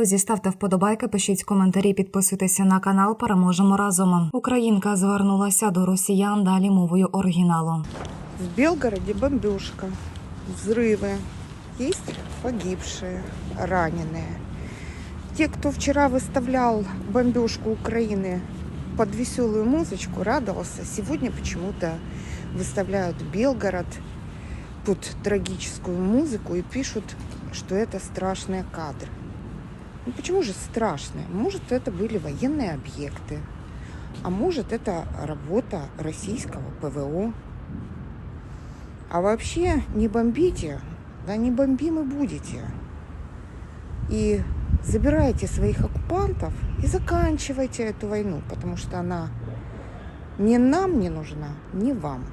Друзі, ставте вподобайки, пишіть коментарі, підписуйтеся на канал. Переможемо разом. Українка звернулася до росіян далі мовою оригіналу. В Белгороде бомбежка, взрывы. Есть погибшие, раненые. Те, кто вчера выставлял бомбежку Украины под веселую музычку, радовался, сегодня почему-то выставляют Белгород под трагическую музыку и пишут, что это страшные кадры. Ну почему же страшные? Может, это были военные объекты, а может, это работа российского ПВО. А вообще не бомбите, да не бомбим и будете. И забирайте своих оккупантов и заканчивайте эту войну, потому что она ни нам не нужна, ни вам.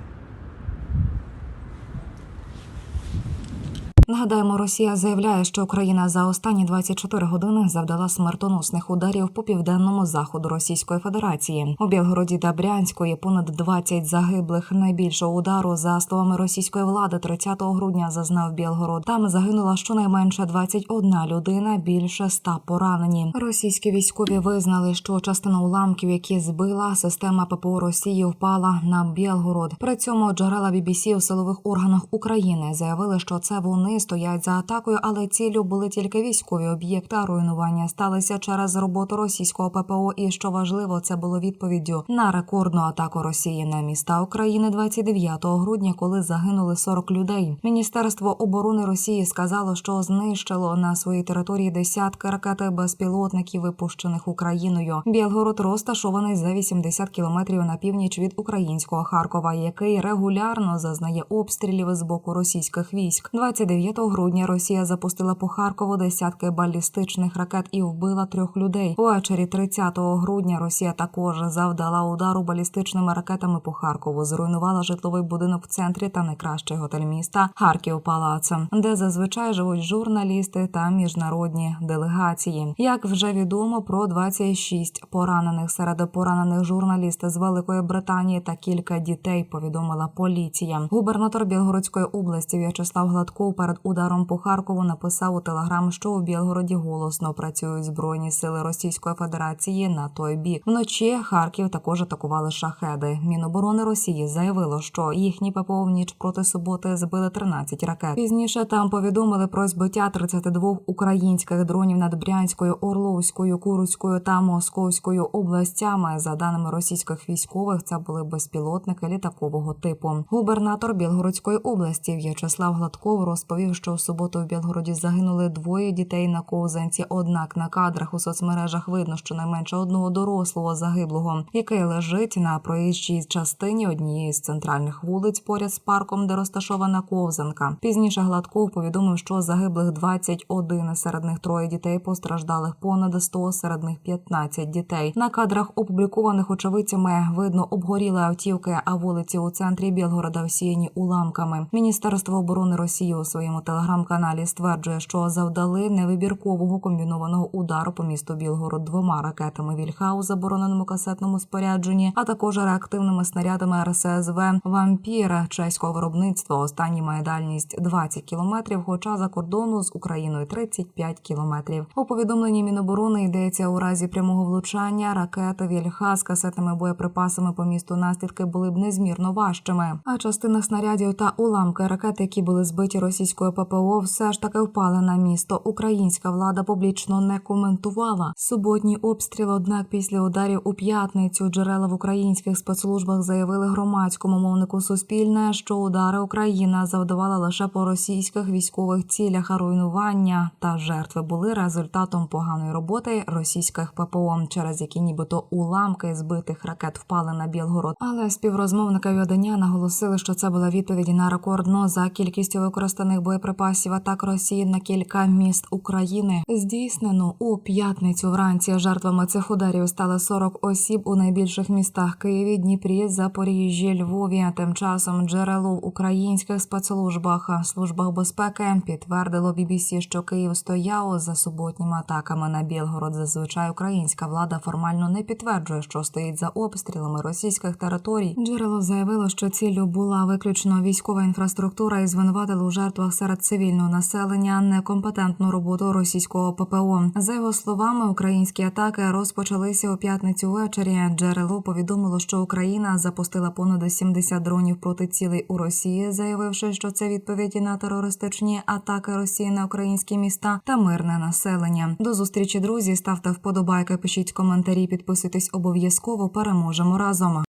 Нагадаємо, Росія заявляє, що Україна за останні 24 години завдала смертоносних ударів по південному заходу Російської Федерації. У Білгороді та Брянську є понад 20 загиблих. Найбільшого удару за словами російської влади 30 грудня зазнав Білгород. Там загинула щонайменше 21 людина, більше 100 поранені. Російські військові визнали, що частина уламків, які збила система ППО Росії, впала на Білгород. При цьому джерела BBC у силових органах України заявили, що це вони стоять за атакою, але ціллю були тільки військові об'єкти. а Руйнування сталися через роботу російського ППО. І що важливо, це було відповіддю на рекордну атаку Росії на міста України 29 грудня, коли загинули 40 людей. Міністерство оборони Росії сказало, що знищило на своїй території десятки ракет безпілотників, випущених Україною. Білгород розташований за 80 кілометрів на північ від українського Харкова, який регулярно зазнає обстрілів з боку російських військ. 29 грудня Росія запустила по Харкову десятки балістичних ракет і вбила трьох людей. Увечері 30 грудня Росія також завдала удару балістичними ракетами по Харкову. Зруйнувала житловий будинок в центрі та найкращий готель міста Харків Палац, де зазвичай живуть журналісти та міжнародні делегації. Як вже відомо, про 26 поранених серед поранених журналісти з Великої Британії та кілька дітей. Повідомила поліція. Губернатор Білгородської області В'ячеслав Гладков перед ударом по Харкову написав у телеграм, що у Білгороді голосно працюють збройні сили Російської Федерації на той бік. Вночі Харків також атакували шахеди. Міноборони Росії заявило, що їхні ППО в ніч проти суботи збили 13 ракет. Пізніше там повідомили про збиття 32 українських дронів над Брянською, Орловською, Курською та Московською областями. За даними російських військових, це були безпілотники літакового типу. Губернатор Білгородської області В'ячеслав Гладков розповів, що в суботу в Білгороді загинули двоє дітей на ковзанці. Однак на кадрах у соцмережах видно, що найменше одного дорослого загиблого, який лежить на проїжджій частині однієї з центральних вулиць поряд з парком, де розташована ковзанка. Пізніше Гладков повідомив, що загиблих 21, серед них троє дітей постраждалих понад 100, серед них 15 дітей. На кадрах, опублікованих очевидцями, видно обгоріли автівки, а вулиці у центрі Білгорода всіяні уламками. Міністерство оборони Росії у своєму телеграм-каналі стверджує, що завдали невибіркового комбінованого удару по місту Білгород двома ракетами Вільха у забороненому касетному спорядженні, а також реактивними снарядами РСЗВ Вампіра чеського виробництва. Останній має дальність 20 кілометрів, хоча за кордону з Україною 35 кілометрів. У повідомленні Міноборони йдеться у разі прямого влучання ракети Вільха з касетними боєприпасами по місту наслідки були б незмірно важчими. А частина снарядів та уламки ракет, які були збиті російською ППО, все ж таки впали на місто. Українська влада публічно не коментувала суботній обстріл. Однак після ударів у п'ятницю джерела в українських спецслужбах заявили громадському мовнику Суспільне, що удари Україна завдавала лише по російських військових цілях, а руйнування та жертви були результатом поганої роботи російських ППО, через які нібито уламки збитих ракет впали на Білгород. Але співрозмовника видання наголосили, що це була відповідь на рекордно за кількістю використаних боєприпасів атак Росії на кілька міст України. Здійснено у п'ятницю вранці жертвами цих ударів стали 40 осіб у найбільших містах Києві, Дніпрі, Запоріжжі, Львові. Тим часом джерело в українських спецслужбах службах безпеки підтвердило BBC, що Київ стояв за суботніми атаками на Білгород. Зазвичай українська влада формально не підтверджує, що стоїть за обстрілами російських територій. Джерело заявило, що ціллю була виключно військова інфраструктура і звинуватило у жертвах серед цивільного населення некомпетентну роботу російського ППО. За його словами, українські атаки розпочалися у п'ятницю ввечері. Джерело повідомило, що Україна запустила понад 70 дронів проти цілей у Росії, заявивши, що це відповідь на терористичні атаки Росії на українські міста та мирне населення. До зустрічі, друзі. Ставте вподобайки, пишіть коментарі, підписуйтесь обов'язково. Переможемо разом.